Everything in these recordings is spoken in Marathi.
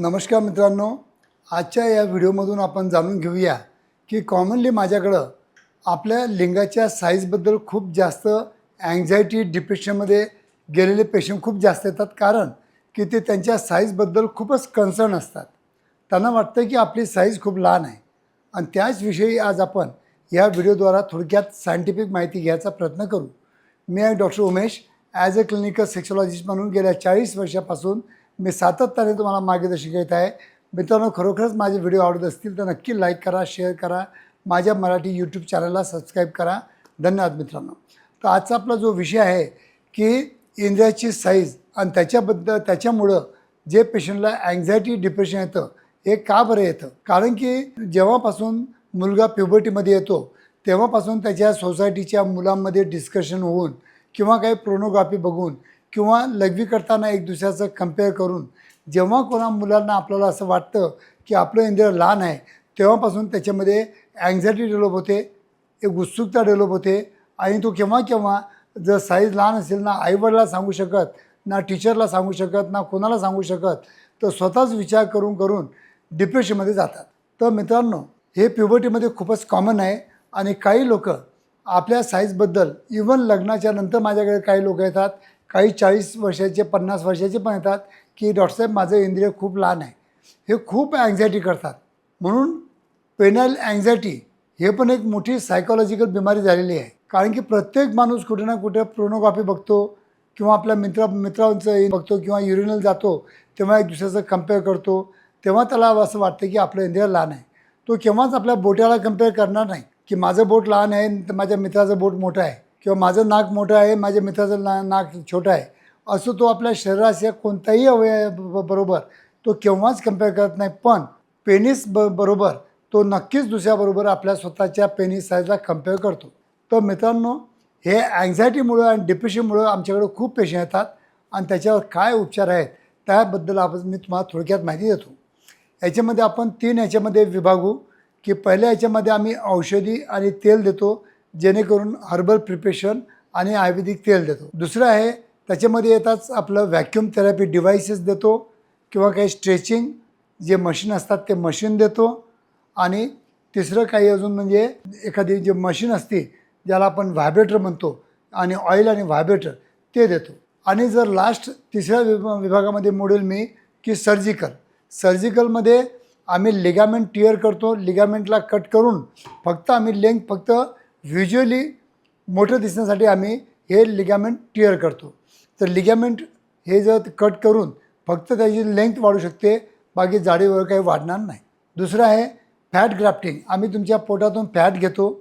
नमस्कार मित्रांनो आजच्या या व्हिडिओमधून आपण जाणून घेऊया की कॉमनली माझ्याकडं आपल्या लिंगाच्या साईजबद्दल खूप जास्त अँझायटी डिप्रेशनमध्ये गेलेले पेशंट खूप जास्त येतात. कारण की ते त्यांच्या साईजबद्दल खूपच कन्सर्न असतात. त्यांना वाटतं की आपली साईज खूप लहान आहे. आणि त्याचविषयी आज आपण या व्हिडिओद्वारा थोडक्यात सायंटिफिक माहिती घ्यायचा प्रयत्न करू. मी आहे doctor Umesh as a clinical sexologist म्हणून गेल्या चाळीस वर्षापासून मी सातत्याने तुम्हाला मार्गदर्शन घेत आहे. मित्रांनो खरोखरच माझे व्हिडिओ आवडत असतील तर नक्की लाईक करा शेअर करा. माझ्या मराठी यूट्यूब चॅनलला सबस्क्राईब करा. धन्यवाद मित्रांनो. तर आजचा आपला जो विषय आहे की इंद्रियाची साईज आणि त्याच्याबद्दल त्याच्यामुळं जे पेशंटला अँझायटी डिप्रेशन येतं हे का बरं येतं? कारण की जेव्हापासून मुलगा प्युबर्टीमध्ये येतो तेव्हापासून त्याच्या सोसायटीच्या मुलांमध्ये डिस्कशन होऊन किंवा काही प्रोनोग्राफी बघून किंवा लघवी करताना एक दुसऱ्याचं कंपेअर करून जेव्हा कोणा मुलांना आपल्याला असं वाटतं की आपलं इंद्रिय लहान आहे तेव्हापासून त्याच्यामध्ये अँझायटी डेव्हलप होते एक उत्सुकता डेव्हलप होते आणि तो केव्हा केव्हा जर साईज लहान असेल ना आईवडिला सांगू शकत ना टीचरला सांगू शकत ना कोणाला सांगू शकत तर स्वतःच विचार करून करून डिप्रेशनमध्ये जातात. तर मित्रांनो हे प्युबर्टीमध्ये खूपच कॉमन आहे आणि काही लोक आपल्या साईजबद्दल इवन लग्नाच्या नंतर माझ्याकडे काही लोक येतात काही चाळीस वर्षाचे पन्नास वर्षाचे पण येतात की डॉक्टरसाहेब माझं इंद्रिय खूप लहान आहे. हे खूप अँझायटी करतात. म्हणून पेनल अँझायटी हे पण एक मोठी सायकोलॉजिकल बिमारी झालेली आहे. कारण की प्रत्येक माणूस कुठे ना कुठे प्रोनोग्राफी बघतो किंवा आपल्या मित्र मित्रांचं बघतो किंवा युरिनल जातो तेव्हा एक दुसऱ्याचं कंपेअर करतो. तेव्हा त्याला असं वाटतं की आपलं इंद्रिय लहान आहे. तो केव्हाच आपल्या बोट्याला कंपेअर करणार नाही की माझं बोट लहान आहे तर माझ्या मित्राचं बोट मोठं आहे. किंवा माझं नाक मोठं आहे माझ्या मित्राचं ना नाक छोटं आहे असं तो आपल्या शरीराच्या कोणत्याही अवयव बरोबर तो केव्हाच कंपेअर करत नाही पण पेनिस ब बरोबर तो नक्कीच दुसऱ्याबरोबर आपल्या स्वतःच्या पेनिस साईजला कंपेअर करतो. तर मित्रांनो हे अँझायटीमुळं आणि डिप्रेशनमुळं आमच्याकडे खूप पेशंट येतात आणि त्याच्यावर काय उपचार आहेत त्याबद्दल आपण मी तुम्हाला थोडक्यात माहिती देतो. याच्यामध्ये आपण तीन याच्यामध्ये विभागू की पहिल्या याच्यामध्ये आम्ही औषधी आणि तेल देतो जेणेकरून हर्बल प्रिपरेशन आणि आयुर्वेदिक तेल देतो. दुसरं आहे त्याच्यामध्ये येताच आपलं व्हॅक्युम थेरपी डिव्हायसेस देतो किंवा काही स्ट्रेचिंग जे मशीन असतात ते मशीन देतो. आणि तिसरं काही अजून म्हणजे एखादी जे मशीन असते ज्याला आपण व्हायब्रेटर म्हणतो आणि ऑइल आणि व्हायब्रेटर ते देतो. आणि जर लास्ट तिसऱ्या विभा विभागामध्ये मोडेल मी की सर्जिकल सर्जिकलमध्ये आम्ही लिगामेंट टिअर करतो. लिगामेंटला कट करून फक्त आम्ही लेंथ फक्त व्हिज्युअली मोठं दिसण्यासाठी आम्ही हे लिगॅमेंट टिअर करतो. तर लिगॅमेंट हे जर कट करून फक्त त्याची लेंथ वाढू शकते बाकी जाडीवर वगैरे काही वाढणार नाही. दुसरं आहे फॅट ग्राफ्टिंग आम्ही तुमच्या पोटातून फॅट घेतो.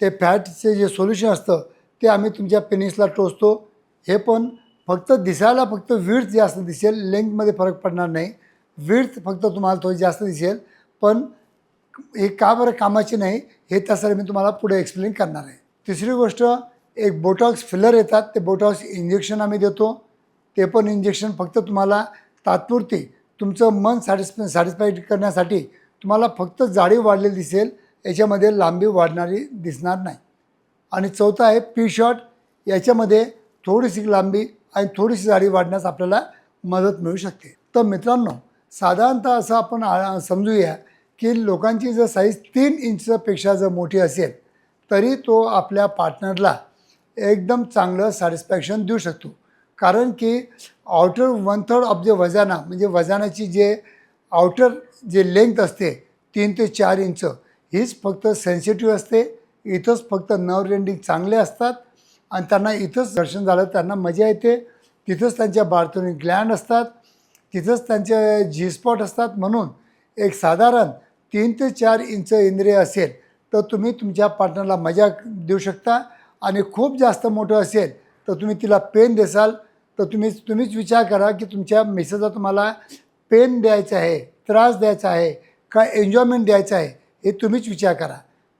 ते फॅटचे जे सोल्युशन असतं ते आम्ही तुमच्या पेनिसला टोचतो. हे पण फक्त दिसायला फक्त विड्थ जास्त दिसेल लेंथमध्ये फरक पडणार नाही. विड्थ फक्त तुम्हाला थोडी जास्त दिसेल पण हे का बरं कामाची नाही हे त्यासाठी मी तुम्हाला पुढे एक्सप्लेन करणार आहे. तिसरी गोष्ट एक बोटॉक्स फिलर येतात ते बोटॉक्स इंजेक्शन आम्ही देतो. ते पण इंजेक्शन फक्त तुम्हाला तात्पुरती तुमचं मन सॅटिस्फाय सॅटिस्फाईड करण्यासाठी तुम्हाला फक्त जाडी वाढलेली दिसेल याच्यामध्ये लांबी वाढणारी दिसणार नाही. आणि चौथा आहे पी शॉट याच्यामध्ये थोडीशी लांबी आणि थोडीशी जाडी वाढण्यास आपल्याला मदत मिळू शकते. तर मित्रांनो साधारणतः असं आपण समजूया की लोकांची जर साईज तीन इंचपेक्षा जर मोठी असेल तरी तो आपल्या पार्टनरला एकदम चांगलं सॅटिस्फॅक्शन देऊ शकतो. कारण की आउटर वन थर्ड ऑफ जे वजाना म्हणजे वजानाची जे आउटर जे लेंथ असते तीन ते चार इंच हीच फक्त सेन्सिटिव्ह असते. इथंच फक्त नर्व चांगले असतात आणि त्यांना इथंच दर्शन झालं त्यांना मजा येते. तिथंच त्यांच्या बार्थोनिक ग्लँड असतात. तिथंच त्यांचे जी स्पॉट असतात. म्हणून एक साधारण तीन ते चार इंच इंद्रिय असेल तर तुम्ही तुमच्या पार्टनरला मजा देऊ शकता. आणि खूप जास्त मोठं असेल तर तुम्ही तिला पेन देसाल. तर तुम्ही तुम्हीच विचार करा की तुमच्या मिसेसला तुम्हाला पेन द्यायचं आहे त्रास द्यायचा आहे का एन्जॉयमेंट द्यायचं आहे हे तुम्हीच विचार करा.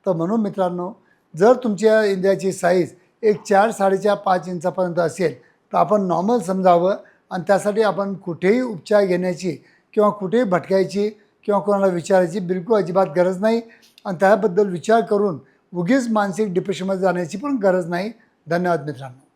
तर म्हणून मित्रांनो जर तुमच्या इंद्रियाची साईज एक चार साडेचार पाच इंचापर्यंत असेल तर आपण नॉर्मल समजावं. आणि त्यासाठी आपण कुठेही उपचार घेण्याची किंवा कुठेही भटकायची किंवा कोणाला विचारायची बिलकुल अजिबात गरज नाही. आणि त्याबद्दल विचार करून उगीच मानसिक डिप्रेशनमध्ये जाण्याची पण गरज नाही. धन्यवाद मित्रांनो.